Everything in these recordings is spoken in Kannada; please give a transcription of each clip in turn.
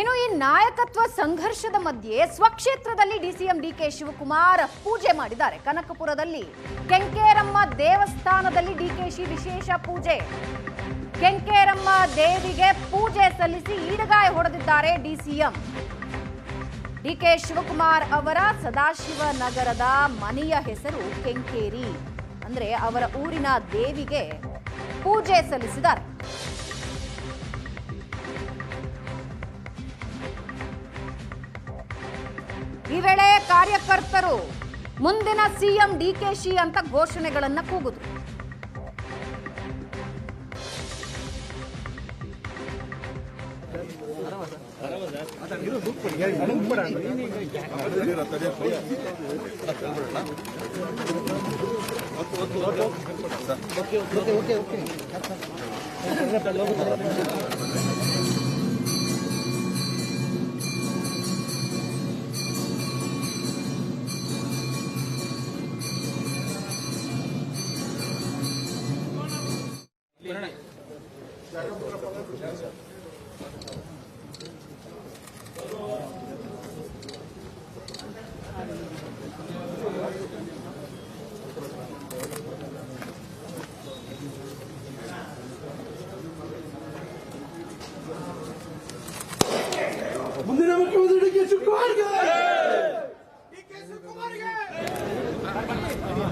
ಇನ್ನು ಈ ನಾಯಕತ್ವ ಸಂಘರ್ಷದ ಮಧ್ಯೆ ಸ್ವಕ್ಷೇತ್ರದಲ್ಲಿ ಡಿಸಿಎಂ ಡಿಕೆ ಶಿವಕುಮಾರ್ ಪೂಜೆ ಮಾಡಿದ್ದಾರೆ. ಕನಕಪುರದಲ್ಲಿ ಕೆಂಕೇರಮ್ಮ ದೇವಸ್ಥಾನದಲ್ಲಿ ಡಿಕೆಶಿ ವಿಶೇಷ ಪೂಜೆ. ಕೆಂಕೇರಮ್ಮ ದೇವಿಗೆ ಪೂಜೆ ಸಲ್ಲಿಸಿ ಈಡಗಾಯ ಹೊಡೆದಿದ್ದಾರೆ ಡಿಸಿಎಂ ಡಿಕೆ ಶಿವಕುಮಾರ್ ಅವರ ಸದಾಶಿವ ನಗರದ ಮನೆಯ ಹೆಸರು ಕೆಂಕೇರಿ. ಅಂದ್ರೆ ಅವರ ಊರಿನ ದೇವಿಗೆ ಪೂಜೆ ಸಲ್ಲಿಸಿದ್ದಾರೆ. ಈ ವೇಳೆ ಕಾರ್ಯಕರ್ತರು ಮುಂದಿನ ಸಿಎಂ ಡಿಕೆಶಿ ಅಂತ ಘೋಷಣೆಗಳನ್ನ ಕೂಗಿದ್ರು ಮುಖ್ಯಮಂತ್ರಿ ಡಿ ಕೆ ಶಿವಕುಮಾರ್ಗೆ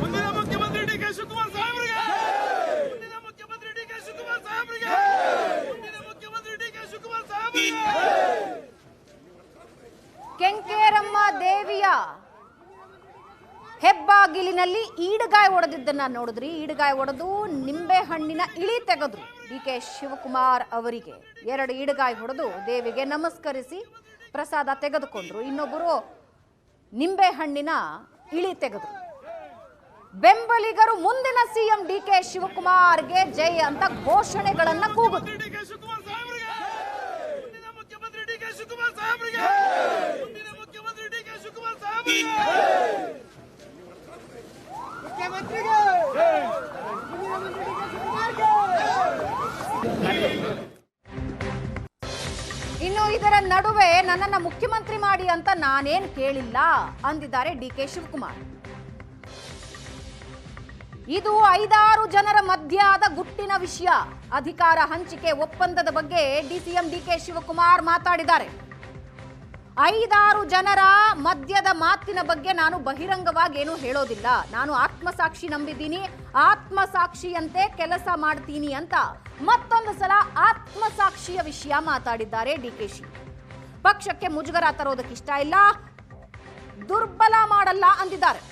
ಮುಂದಿನ ಮುಖ್ಯಮಂತ್ರಿ ಡಿ ಕೆ ಶಿವಕುಮಾರ್ ಸಾಹೇಬರಿಗೆ ಮುಂದಿನ ಮುಖ್ಯಮಂತ್ರಿ ಡಿ ಕೆ ಶಿವಕುಮಾರ್ ಸಾಹೇಬರಿಗೆ ಮುಂದಿನ ಮುಖ್ಯಮಂತ್ರಿ ಡಿ ಕೆ ಶಿವಕುಮಾರ್ ಸಾಹೇಬರಿಗೆ ಕೆಂಕೇರಮ್ಮ ದೇವಿಯ ಹೆಬ್ಬಾಗಿಲಿನಲ್ಲಿ ಈಡುಗಾಯ ಒಡೆದಿದ್ದನ್ನು ನೋಡಿದ್ರಿ. ಈಡುಗಾಯ ಒಡೆದು ನಿಂಬೆ ಹಣ್ಣಿನ ಇಳಿ ತೆಗೆದ್ರು. ಡಿ ಕೆ ಶಿವಕುಮಾರ್ ಅವರಿಗೆ ಎರಡು ಈಡಗಾಯಿ ಹೊಡೆದು ದೇವಿಗೆ ನಮಸ್ಕರಿಸಿ ಪ್ರಸಾದ ತೆಗೆದುಕೊಂಡ್ರು. ಇನ್ನೊಬ್ಬರು ನಿಂಬೆ ಹಣ್ಣಿನ ಇಳಿ ತೆಗೆದ್ರು. ಬೆಂಬಲಿಗರು ಮುಂದಿನ ಸಿಎಂ ಡಿ ಕೆ ಶಿವಕುಮಾರ್ಗೆ ಜೈ ಅಂತ ಘೋಷಣೆಗಳನ್ನ ಕೂಗಿದ್ರು ಡಿ ಕೆ ಶಿವಕುಮಾರ್ ಸಾಹೇಬರಿಗೆ! ಮುಖ್ಯಮಂತ್ರಿ ಡಿ ಕೆ ಶಿವಕುಮಾರ್ ಇದರ ನಡುವೆ ನನ್ನನ್ನ ಮುಖ್ಯಮಂತ್ರಿ ಮಾಡಿ ಅಂತ ನಾನೇನ್ ಕೇಳಿಲ್ಲ, ಅಂದಿದ್ದಾರೆ ಡಿ ಕೆ ಶಿವಕುಮಾರ್. ಇದು ಐದಾರು ಜನರ ಮಧ್ಯ ಆದ ಗುಟ್ಟಿನ ವಿಷಯ. ಅಧಿಕಾರ ಹಂಚಿಕೆ ಒಪ್ಪಂದದ ಬಗ್ಗೆ ಡಿಸಿಎಂ ಡಿ ಕೆ ಶಿವಕುಮಾರ್ ಮಾತಾಡಿದ್ದಾರೆ. ಐದಾರು ಜನರ ಮದ್ಯದ ಮಾತಿನ ಬಗ್ಗೆ ನಾನು ಬಹಿರಂಗವಾಗಿ ಏನು ಹೇಳೋದಿಲ್ಲ. ನಾನು ಆತ್ಮಸಾಕ್ಷಿ ನಂಬಿದ್ದೀನಿ. ಆತ್ಮಸಾಕ್ಷಿಯಂತೆ ಕೆಲಸ ಮಾಡ್ತೀನಿ ಅಂತ ಮತ್ತೊಂದು ಸಲ ಆತ್ಮಸಾಕ್ಷಿಯ ವಿಷಯ ಮಾತಾಡಿದ್ದಾರೆ ಡಿ ಕೆ ಶಿ. ಪಕ್ಷಕ್ಕೆ ಮುಜುಗರ ತರೋದಕ್ಕೆ ಇಷ್ಟ ಇಲ್ಲ. ದುರ್ಬಲ ಮಾಡಲ್ಲ ಅಂದಿದ್ದಾರೆ.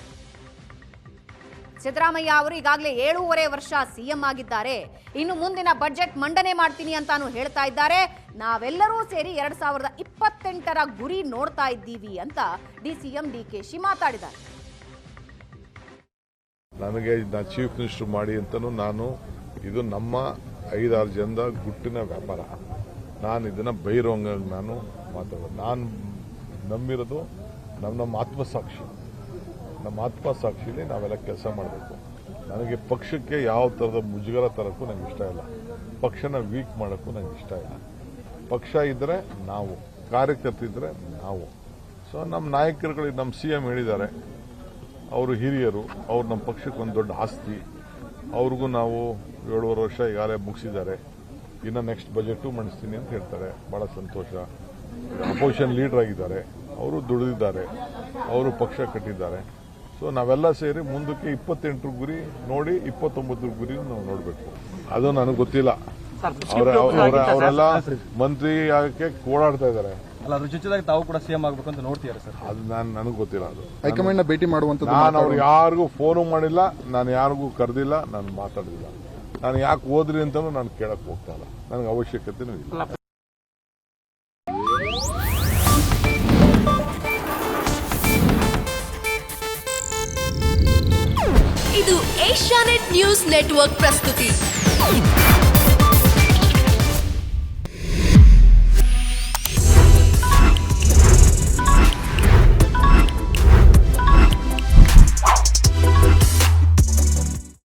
ಸಿದ್ದರಾಮಯ್ಯ ಅವರು ಈಗಾಗಲೇ ಏಳೂವರೆ ವರ್ಷ ಸಿಎಂ ಆಗಿದ್ದಾರೆ. ಇನ್ನು ಮುಂದಿನ ಬಜೆಟ್ ಮಂಡನೆ ಮಾಡ್ತೀನಿ ಅಂತಾನು ಹೇಳ್ತಾ ಇದ್ದಾರೆ. ನಾವೆಲ್ಲರೂ ಸೇರಿ ಎರಡ್ ಸಾವಿರದ ಇಪ್ಪತ್ತೆಂಟರ ಗುರಿ ನೋಡ್ತಾ ಇದ್ದೀವಿ ಅಂತ ಡಿಸಿಎಂ ಶಿ ಮಾತಾಡಿದ್ದಾರೆ. ನನಗೆ ಚೀಫ್ ಮಿನಿಸ್ಟರ್ ಮಾಡಿ ಅಂತಲೂ ನಾನು, ಇದು ನಮ್ಮ ಐದಾರು ಜನದ ಗುಟ್ಟಿನ ವ್ಯಾಪಾರ. ನಾನು ಇದನ್ನ ಬಹಿರಂಗ ನಾನು ಮಾತಾಡೋದು. ನಾನು ನಂಬಿರೋದು ನಮ್ಮ ನಮ್ಮ ಆತ್ಮಸಾಕ್ಷಿ. ನಮ್ಮ ಆತ್ಮಸಾಕ್ಷಿಲಿ ನಾವೆಲ್ಲ ಕೆಲಸ ಮಾಡಬೇಕು. ನನಗೆ ಪಕ್ಷಕ್ಕೆ ಯಾವ ಥರದ ಮುಜುಗರ ತರಕ್ಕೂ ನಂಗೆ ಇಷ್ಟ ಇಲ್ಲ. ಪಕ್ಷನ ವೀಕ್ ಮಾಡೋಕ್ಕೂ ನಂಗೆ ಇಷ್ಟ ಇಲ್ಲ. ಪಕ್ಷ ಇದ್ದರೆ ನಾವು ಕಾರ್ಯಕರ್ತಿದ್ರೆ ನಾವು. ಸೊ ನಮ್ಮ ನಾಯಕರುಗಳಿಗೆ ನಮ್ಮ ಸಿ ಎಂ ಹೇಳಿದ್ದಾರೆ. ಅವರು ಹಿರಿಯರು, ಅವ್ರು ನಮ್ಮ ಪಕ್ಷಕ್ಕೆ ಒಂದು ದೊಡ್ಡ ಆಸ್ತಿ. ಅವ್ರಿಗೂ ನಾವು ಏಳುವರೆ ವರ್ಷ ಈಗಾಗಲೇ ಮುಗಿಸಿದ್ದಾರೆ. ಇನ್ನು ನೆಕ್ಸ್ಟ್ ಬಜೆಟು ಮಂಡಿಸ್ತೀನಿ ಅಂತ ಹೇಳ್ತಾರೆ. ಬಹಳ ಸಂತೋಷ. ಅಪೋಸಿಷನ್ ಲೀಡರ್ ಆಗಿದ್ದಾರೆ. ಅವರು ದುಡಿದಿದ್ದಾರೆ. ಅವರು ಪಕ್ಷ ಕಟ್ಟಿದ್ದಾರೆ. ಸೊ ನಾವೆಲ್ಲ ಸೇರಿ ಮುಂದಕ್ಕೆ ಇಪ್ಪತ್ತೆಂಟರ ಗುರಿ ನೋಡಿ ಇಪ್ಪತ್ತೊಂಬತ್ತರ ಗುರಿ ನಾವು ನೋಡಬೇಕು. ಅದು ನನಗೆ ಗೊತ್ತಿಲ್ಲ. ಅವರೆಲ್ಲ ಮಂತ್ರಿ ಆಗಕ್ಕೆ ಓಡಾಡ್ತಾ ಇದ್ದಾರೆ. ಅಲ್ಲ ಅದ್ರ ಜೊತೆದಾಗ ತಾವು ಕೂಡ ಸಿಎಂ ಆಗ್ಬೇಕು ಅಂತ ನೋಡ್ತೀರಾ ಸರ್. ಅದು ನಾನು ನನಗೆ ಗೊತ್ತಿಲ್ಲ ಅದು. ಹೈಕಮಾಂಡ್ನ ಭೇಟಿ ಮಾಡುವಂತದ್ದು ನಾನು ಅವ್ರಿಗೆ ಯಾರಿಗೂ ಫೋನು ಮಾಡಿಲ್ಲ ನಾನು ಯಾರಿಗೂ ಕರೆದಿಲ್ಲ ನಾನು ಮಾತಾಡಲಿಲ್ಲ ನಾನು ಯಾಕೆ ಹೋದ್ರಿ ಅಂತಲೂ ನಾನು ಕೇಳಕ್ ಹೋಗ್ತಾ ಇಲ್ಲ. ನನಗೆ ಅವಶ್ಯಕತೆನೂ ಇಲ್ಲ. ಇದು ಏಷ್ಯಾನೆಟ್ ನ್ಯೂಸ್ ನೆಟ್ವರ್ಕ್ ಪ್ರಸ್ತುತಿ.